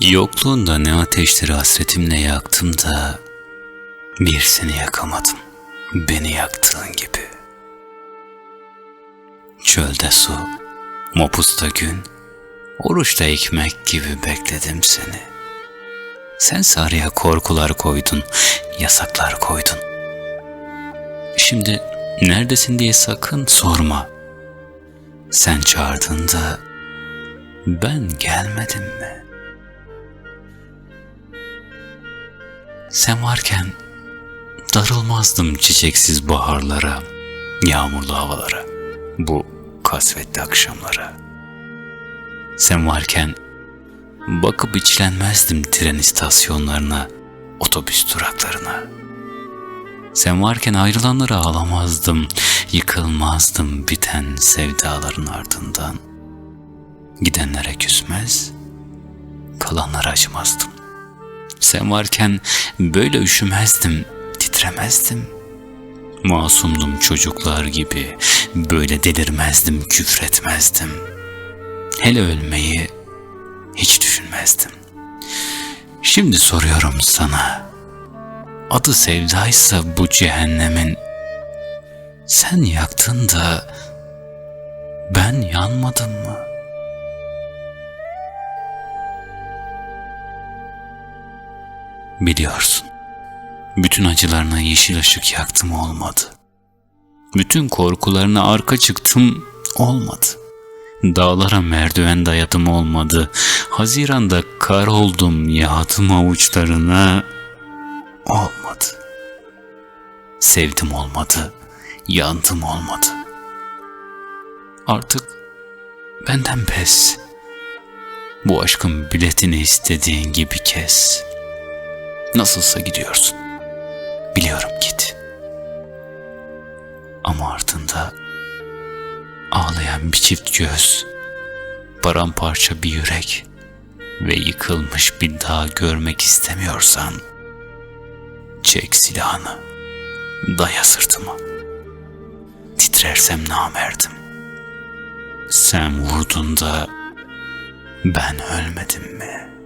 Yokluğunda ne ateşleri hasretimle yaktım da bir seni yakamadım. Beni yaktığın gibi. Çölde su, mopusta gün, oruçta ekmek gibi bekledim seni. Sen sarıya korkular koydun, yasaklar koydun. Şimdi neredesin diye sakın sorma. Sen çağırdığında ben gelmedim mi? Sen varken darılmazdım çiçeksiz baharlara, yağmurlu havalara, bu kasvetli akşamlara. Sen varken bakıp içlenmezdim tren istasyonlarına, otobüs duraklarına. Sen varken ayrılanlara ağlamazdım, yıkılmazdım biten sevdaların ardından. Gidenlere küsmez, kalanlara acımazdım. Sen varken böyle üşümezdim, titremezdim. Masumdum çocuklar gibi, böyle delirmezdim, küfretmezdim. Hele ölmeyi hiç düşünmezdim. Şimdi soruyorum sana, adı sevdaysa bu cehennemin, sen yaktın da ben yanmadım mı? Biliyorsun, bütün acılarına yeşil ışık yaktım olmadı. Bütün korkularına arka çıktım olmadı. Dağlara merdiven dayadım olmadı. Haziranda kar oldum yağdım avuçlarına olmadı. Sevdim olmadı, yandım olmadı. Artık benden pes. Bu aşkın biletini istediğin gibi kes. Nasılsa gidiyorsun. Biliyorum git. Ama ardında ağlayan bir çift göz, paramparça bir yürek ve yıkılmış bir dağ görmek istemiyorsan çek silahını, daya sırtıma. Titrersem namerdim. Sen vurdun da ben ölmedim mi?''